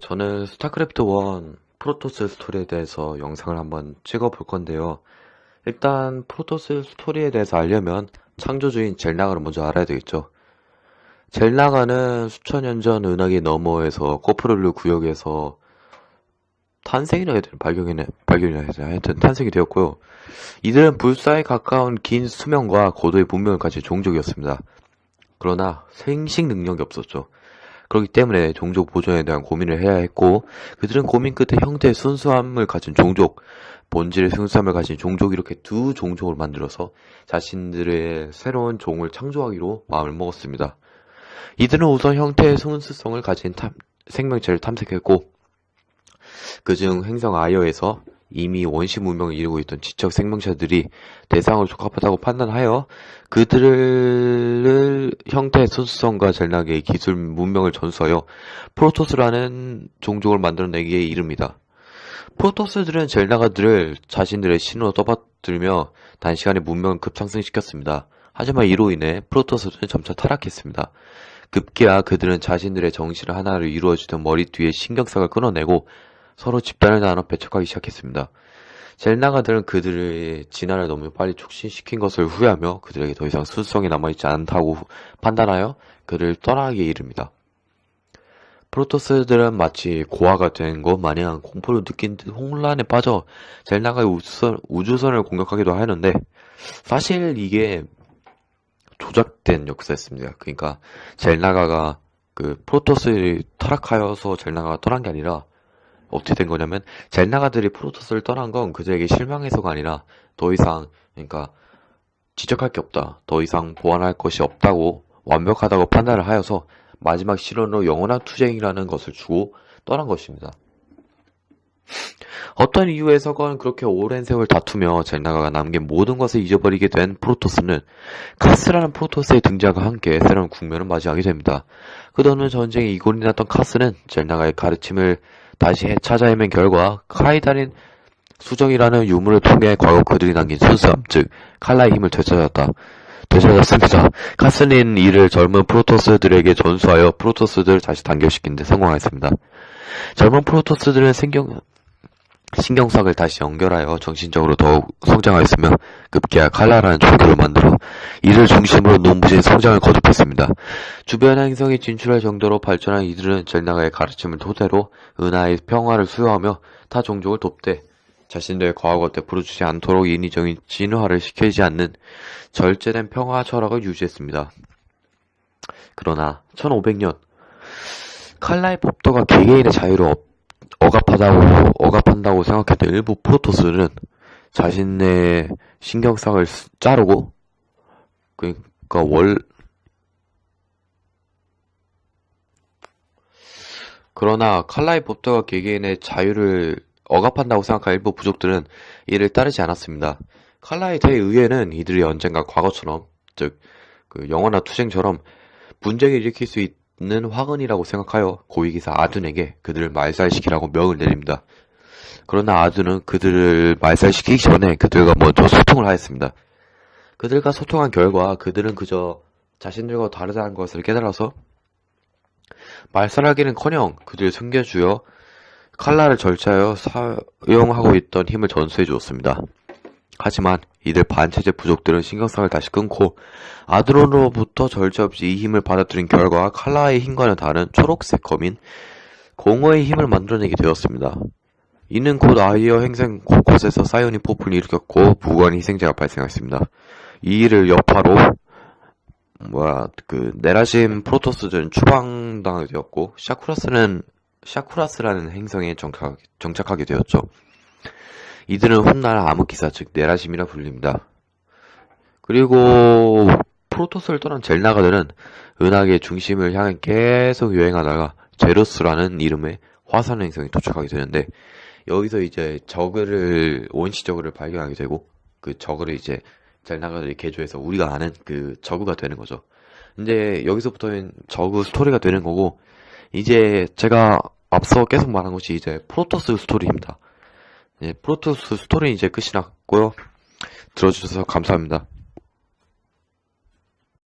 저는 스타크래프트 1 프로토스 스토리에 대해서 영상을 한번 찍어 볼 건데요. 일단 프로토스 스토리에 대해서 알려면 창조주인 젤나가를 먼저 알아야 되겠죠. 젤나가는 수천 년 전 은하계 너머에서 코프룰루 구역에서 탄생이라 해야 되나 발견이네 발견이라 해야 되나 하여튼 탄생이 되었고요. 이들은 불사에 가까운 긴 수명과 고도의 문명을 가진 종족이었습니다. 그러나 생식 능력이 없었죠. 그렇기 때문에 종족 보존에 대한 고민을 해야 했고 그들은 고민 끝에 형태의 순수함을 가진 종족, 본질의 순수함을 가진 종족 이렇게 두 종족을 만들어서 자신들의 새로운 종을 창조하기로 마음을 먹었습니다. 이들은 우선 형태의 순수성을 가진 탐- 생명체를 탐색했고 그중 행성 아이어에서 이미 원시 문명을 이루고 있던 지적 생명체들이 대상으로 적합하다고 판단하여 그들을 형태의 순수성과 젤나게의 기술 문명을 전수하여 프로토스라는 종족을 만들어내기에 이릅니다. 프로토스들은 젤나가들을 자신들의 신으로 떠받들며 단시간에 문명을 급상승시켰습니다. 하지만 이로 인해 프로토스들은 점차 타락했습니다. 급기야 그들은 자신들의 정신을 하나로 이루어주던 머리 뒤에 신경삭을 끊어내고 서로 집단을 나눠 배척하기 시작했습니다. 젤나가들은 그들의 진화를 너무 빨리 촉진시킨 것을 후회하며 그들에게 더 이상 순수성이 남아있지 않다고 그들을 그를 떠나게 이릅니다. 프로토스들은 마치 고아가 된 것 마냥 공포를 느낀 듯 혼란에 빠져 젤나가의 우주선, 우주선을 공격하기도 하는데 사실 이게 조작된 역사였습니다. 그러니까 젤나가가 그 프로토스를 타락하여서 젤나가가 떠난 게 아니라 어떻게 된 거냐면 젤나가들이 프로토스를 떠난 건 그들에게 실망해서가 아니라 더 이상 그러니까 지적할 게 없다. 더 이상 보완할 것이 없다고 완벽하다고 판단을 하여서 마지막 실현으로 영원한 투쟁이라는 것을 주고 떠난 것입니다. 어떤 이유에서건 그렇게 오랜 세월 다투며 젤나가가 남긴 모든 것을 잊어버리게 된 프로토스는 카스라는 프로토스의 등장과 함께 새로운 국면을 맞이하게 됩니다. 끝없는 전쟁의 이골이 났던 카스는 젤나가의 가르침을 다시 찾아 헤맨 결과 카이달인 수정이라는 유물을 통해 과거 그들이 남긴 순수함, 즉 칼라의 힘을 되찾았다. 되찾았습니다. 카스는 이를 젊은 프로토스들에게 전수하여 프로토스들을 다시 단결시킨 데 성공하였습니다. 젊은 프로토스들은 생경, 신경삭을 다시 연결하여 정신적으로 더욱 성장하였으며 급기야 칼라라는 종교를 만들어 이를 중심으로 눈부신 성장을 거듭했습니다. 주변 행성에 진출할 정도로 발전한 이들은 젤나가의 가르침을 토대로 은하의 평화를 수여하며 타 종족을 돕되 자신들의 과거 때 부르주지 않도록 인위적인 진화를 시키지 않는 절제된 평화 철학을 유지했습니다. 그러나 1500년 칼라의 법도가 개개인의 자유를 업- 억압하다고 억압한다고 생각했던 일부 프로토스는 자신의 신경상을 쓰- 자르고 그러니까 월 그러나 칼라의 법도가 개개인의 자유를 억압한다고 생각한 일부 부족들은 이를 따르지 않았습니다. 칼라의 대의회는 이들이 언젠가 과거처럼 즉 그 영원한 투쟁처럼 분쟁을 일으킬 수 있 는 화근이라고 생각하여 고위기사 아둔에게 그들을 말살시키라고 명을 내립니다. 그러나 아둔은 그들을 말살시키기 전에 그들과 먼저 소통을 하였습니다. 그들과 소통한 결과 그들은 그저 자신들과 다르다는 것을 깨달아서 말살하기는커녕 그들을 숨겨주어 칼라를 절차하여 사용하고 있던 힘을 전수해 주었습니다. 하지만 이들 반체제 부족들은 신경성을 다시 끊고 아드론으로부터 절제 없이 이 힘을 받아들인 결과 칼라의 힘과는 다른 초록색 검인 공허의 힘을 만들어내게 되었습니다. 이는 곧 아이어 행성 곳곳에서 사이오닉 폭풍을 일으켰고 무고한 희생자가 발생했습니다. 이 일을 여파로 뭐야 그 네라심 프로토스는 추방당하게 되었고 샤쿠라스는 샤쿠라스라는 행성에 정착, 정착하게 되었죠. 이들은 훗날 암흑기사 즉 네라심이라 불립니다. 그리고 프로토스를 떠난 젤나가들은 은하계의 중심을 향해 계속 여행하다가 제로스라는 이름의 화산 행성에 도착하게 되는데 여기서 이제 저그를 원시 저그를 발견하게 되고 그 저그를 이제 젤나가들이 개조해서 우리가 아는 그 저그가 되는 거죠. 이제 여기서부터는 저그 스토리가 되는 거고 이제 제가 앞서 계속 말한 것이 이제 프로토스 스토리입니다. 예, 프로토스 스토리 이제 끝이 났고요. 들어주셔서 감사합니다.